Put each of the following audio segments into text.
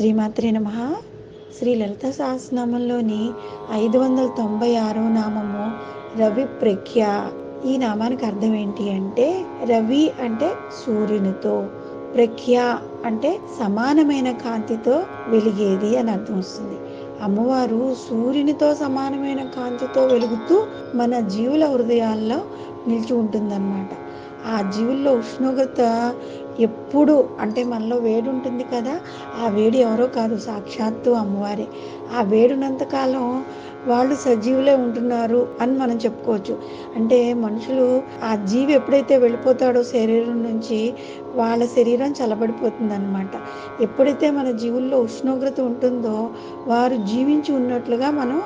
శ్రీమాత్రి నమ. శ్రీ లలిత సహస్రనామంలోని ఐదు వందల తొంభై ఆరో నామము రవి ప్రఖ్య. ఈ నామానికి అర్థం ఏంటి అంటే రవి అంటే సూర్యునితో ప్రఖ్య అంటే సమానమైన కాంతితో వెలిగేది అని అర్థం వస్తుంది. అమ్మవారు సూర్యునితో సమానమైన కాంతితో వెలుగుతూ మన జీవుల హృదయాల్లో నిలిచి ఉంటుందన్నమాట. ఆ జీవుల్లో ఉష్ణోగ్రత ఎప్పుడు అంటే మనలో వేడి ఉంటుంది కదా ఆ వేడి ఎవరో కాదు సాక్షాత్తు అమ్మవారే. ఆ వేడినంతకాలం వాళ్ళు సజీవులే ఉంటున్నారు అని మనం చెప్పుకోవచ్చు. అంటే మనుషులు ఆ జీవి ఎప్పుడైతే వెళ్ళిపోతాడో శరీరం నుంచి వాళ్ళ శరీరం చల్లబడిపోతుంది అనమాట ఎప్పుడైతే మన జీవుల్లో ఉష్ణోగ్రత ఉంటుందో వారు జీవించి ఉన్నట్లుగా మనం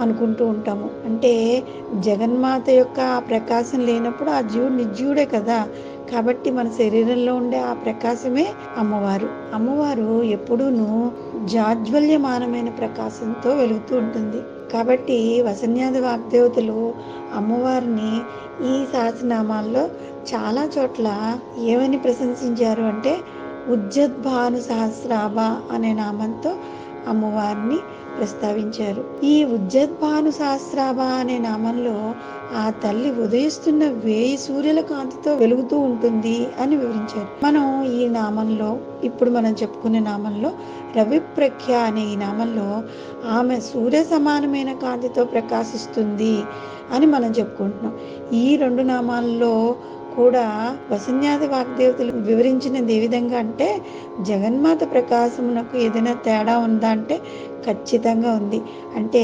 అనుకుంటూ ఉంటాము. అంటే జగన్మాత యొక్క ఆ ప్రకాశం లేనప్పుడు ఆ జీవుడు నిర్జీవుడే కదా. కాబట్టి మన శరీరంలో ఉండే ఆ ప్రకాశమే అమ్మవారు. అమ్మవారు ఎప్పుడూను జాజ్వల్యమానమైన ప్రకాశంతో వెలుగుతూ ఉంటుంది. కాబట్టి వసన్యాది వాగ్దేవతలు అమ్మవారిని ఈ సహస్రనామాల్లో చాలా చోట్ల ఏమని ప్రశంసించారు అంటే ఉజ్జద్భాను సహస్రాభ అనే నామంతో అమ్మవారిని ప్రస్తావించారు. ఈ ఉజ్జద్భాను సహస్రాభ అనే నామంలో ఆ తల్లి ఉదయిస్తున్న వేయి సూర్యుల కాంతితో వెలుగుతూ ఉంటుంది అని వివరించారు. మనం ఈ నామంలో ఇప్పుడు మనం చెప్పుకునే నామంలో రవిప్రఖ్య అనే ఈ నామంలో ఆమె సూర్య సమానమైన కాంతితో ప్రకాశిస్తుంది అని మనం చెప్పుకుంటున్నాం. ఈ రెండు నామాల్లో కూడా వసన్యాది వాగ్దేవతలు వివరించినది ఏ విధంగా అంటే జగన్మాత ప్రకాశమునకు ఏదైనా తేడా ఉందా అంటే ఖచ్చితంగా ఉంది. అంటే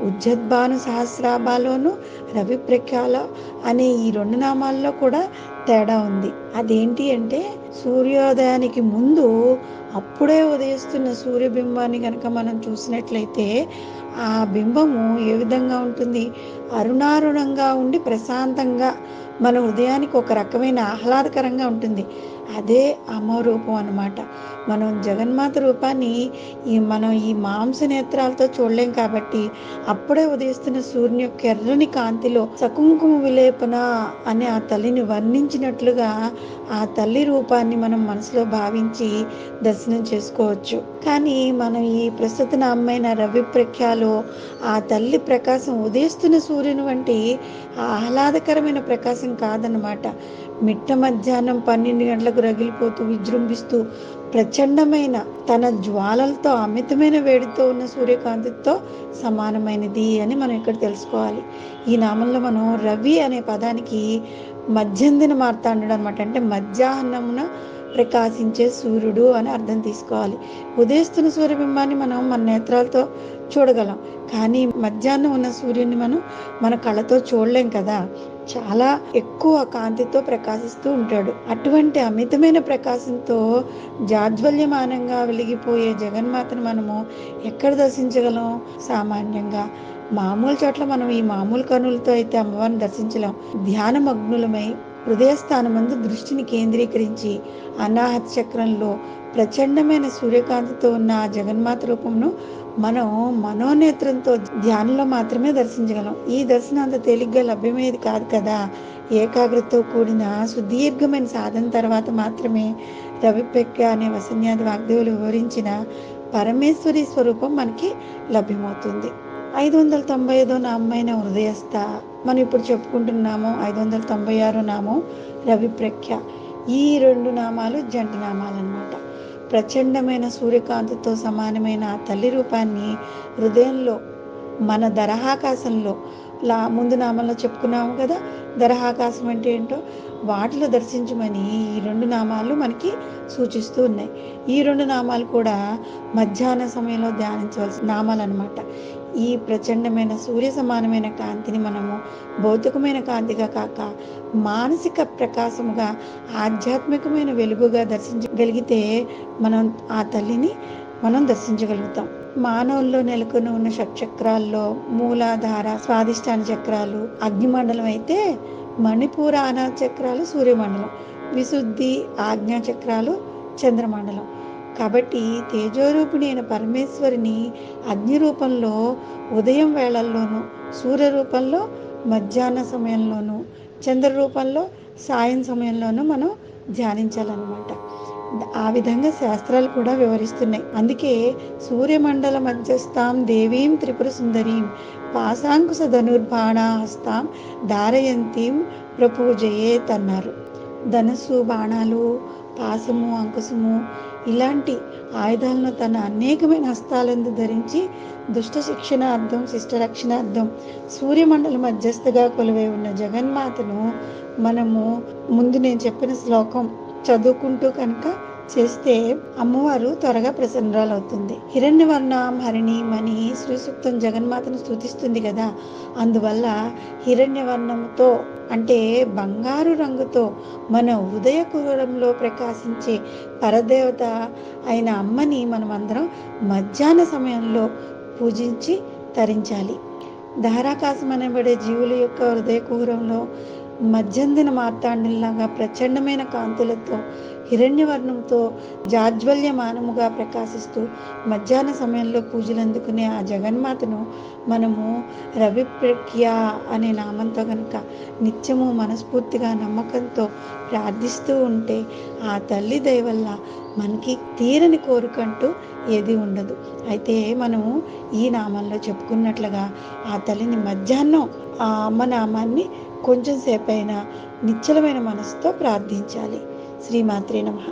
ఉజ్జద్భాను సహస్రాభాలోను రవి ప్రఖ్యాల అనే ఈ రెండు నామాల్లో కూడా తేడా ఉంది. అదేంటి అంటే సూర్యోదయానికి ముందు అప్పుడే ఉదయిస్తున్న సూర్యబింబాన్ని కనుక మనం చూసినట్లయితే ఆ బింబము ఏ విధంగా ఉంటుంది? అరుణారుణంగా ఉండి ప్రశాంతంగా మన హృదయానికి ఒక రకమైన ఆహ్లాదకరంగా ఉంటుంది. అదే అమ్మ రూపం అనమాట మనం జగన్మాత రూపాన్ని ఈ మనం ఈ మాంస నేత్రాలతో చూడలేం కాబట్టి అప్పుడే ఉదయిస్తున్న సూర్యుని యొక్క ఎర్రని కాంతిలో సకుంకుమ విలేపన అనే ఆ తల్లిని వర్ణించినట్లుగా ఆ తల్లి రూపాన్ని మనం మనసులో భావించి దర్శనం చేసుకోవచ్చు. కానీ మనం ఈ ప్రస్తుత నామైన రవి ప్రఖ్యాలో ఆ తల్లి ప్రకాశం ఉదయిస్తున్న సూర్యుని వంటి ఆహ్లాదకరమైన ప్రకాశం కాదనమాట మిట్ట మధ్యాహ్నం పన్నెండు గంటలకు రగిలిపోతూ విజృంభిస్తూ ప్రచండమైన తన జ్వాలలతో అమితమైన వేడితో ఉన్న సూర్యకాంతితో సమానమైనది అని మనం ఇక్కడ తెలుసుకోవాలి. ఈ నామంలో మనం రవి అనే పదానికి మధ్యందిన మార్తాండు అనమాట అంటే మధ్యాహ్నమున ప్రకాశించే సూర్యుడు అని అర్థం తీసుకోవాలి. ఉదయిస్తున్న సూర్యబింబాన్ని మనం మన నేత్రాలతో చూడగలం. కానీ మధ్యాహ్నం ఉన్న సూర్యుని మనం మన కళ్ళతో చూడలేం కదా. చాలా ఎక్కువ కాంతితో ప్రకాశిస్తూ ఉంటాడు. అటువంటి అమితమైన ప్రకాశంతో జాజ్వల్యమానంగా వెలిగిపోయే జగన్మాతను మనము ఎక్కడ దర్శించగలం? సామాన్యంగా మామూలు చోట్ల మనం ఈ మామూలు కనులతో అయితే అమ్మవారిని దర్శించలేం. ధ్యానమగ్నులమై హృదయస్థానమందు దృష్టిని కేంద్రీకరించి అనాహత చక్రంలో ప్రచండమైన సూర్యకాంతితో ఉన్న ఆ జగన్మాత రూపంను మనం మనోనేత్రంతో ధ్యానంలో మాత్రమే దర్శించగలం. ఈ దర్శనం అంత తేలిగ్గా లభ్యమయ్యేది కాదు కదా. ఏకాగ్రతతో కూడిన సుదీర్ఘమైన సాధన తర్వాత మాత్రమే రవిపెక్క అనే వసన్యాది వాగ్దేవులు వివరించిన పరమేశ్వరి స్వరూపం మనకి లభ్యమవుతుంది. ఐదు వందల తొంభై ఐదో నామైన హృదయస్థ మనం ఇప్పుడు చెప్పుకుంటున్నాము ఐదు వందల తొంభై ఆరు నామం రవి ప్రఖ్య. ఈ రెండు నామాలు జంట నామాలు అనమాట ప్రచండమైన సూర్యకాంతితో సమానమైన ఆ తల్లి రూపాన్ని హృదయంలో మన దరహాకాశంలో లా ముందు నామంలో చెప్పుకున్నాము కదా దరహాకాశం అంటే ఏంటో వాటిలో దర్శించమని ఈ రెండు నామాలు మనకి సూచిస్తూ ఉన్నాయి. ఈ రెండు నామాలు కూడా మధ్యాహ్న సమయంలో ధ్యానించవలసిన నామాలు అనమాట ఈ ప్రచండమైన సూర్య సమానమైన కాంతిని మనము భౌతికమైన కాంతిగా కాక మానసిక ప్రకాశముగా ఆధ్యాత్మికమైన వెలుగుగా దర్శించగలిగితే మనం ఆ తల్లిని మనం దర్శించగలుగుతాం. మానవుల్లో నెలకొని ఉన్న షట్చక్రాల్లో మూలాధార స్వాదిష్టాన చక్రాలు అగ్నిమండలం అయితే మణిపూర అనాథ చక్రాలు సూర్యమండలం. విశుద్ధి ఆజ్ఞా చక్రాలు చంద్రమండలం. కాబట్టి తేజోరూపిణి అయిన పరమేశ్వరిని అగ్ని రూపంలో ఉదయం వేళల్లోనూ సూర్య రూపంలో మధ్యాహ్న సమయంలోనూ చంద్ర రూపంలో సాయం సమయంలోనూ మనం ధ్యానించాలన్నమాట. ఆ విధంగా శాస్త్రాలు కూడా వివరిస్తున్నాయి. అందుకే సూర్యమండల మధ్యస్థాం దేవీం త్రిపుర సుందరీం పాశాంకుశ ధనుర్బాణ హస్తాం ధారయంతీం ప్రపూజయేత్ అన్నారు ధనస్సు బాణాలు పాసము అంకుశము ఇలాంటి ఆయుధాలను తన అనేకమైన హస్తాలందు ధరించి దుష్ట శిక్షణార్థం శిష్ట రక్షణార్థం సూర్యమండల మధ్యస్థగా కొలువై ఉన్న జగన్మాతను మనము ముందు నేను చెప్పిన శ్లోకం చదువుకుంటూ కనుక చేస్తే అమ్మవారు త్వరగా ప్రసన్నరాలవుతుంది. హిరణ్యవర్ణం హరిణి మణి శ్రీసూక్తం జగన్మాతను స్థుతిస్తుంది కదా. అందువల్ల హిరణ్యవర్ణంతో అంటే బంగారు రంగుతో మన ఉదయ కురంలో ప్రకాశించే పరదేవత అయిన అమ్మని మనమందరం మధ్యాహ్న సమయంలో పూజించి తరించాలి. ధారాకాశం అనబడే జీవుల యొక్క హృదయ కుహరంలో మధ్యందిన మార్తాండంలాగా ప్రచండమైన కాంతులతో హిరణ్యవర్ణంతో జాజ్వల్యమానముగా ప్రకాశిస్తూ మధ్యాహ్న సమయంలో పూజలు అందుకునే ఆ జగన్మాతను మనము రవిప్రఖ్య అనే నామంతో కనుక నిత్యము మనస్ఫూర్తిగా నమ్మకంతో ప్రార్థిస్తూ ఉంటే ఆ తల్లి దయ వల్ల మనకి తీరని కోరికంటూ ఏది ఉండదు. అయితే మనము ఈ నామంలో చెప్పుకున్నట్లుగా ఆ తల్లిని మధ్యాహ్నం ఆ అమ్మ నామాన్ని కొంచెం సేపైనా నిశ్చలమైన మనసుతో ప్రార్థించాలి. శ్రీమాత్రే నమః.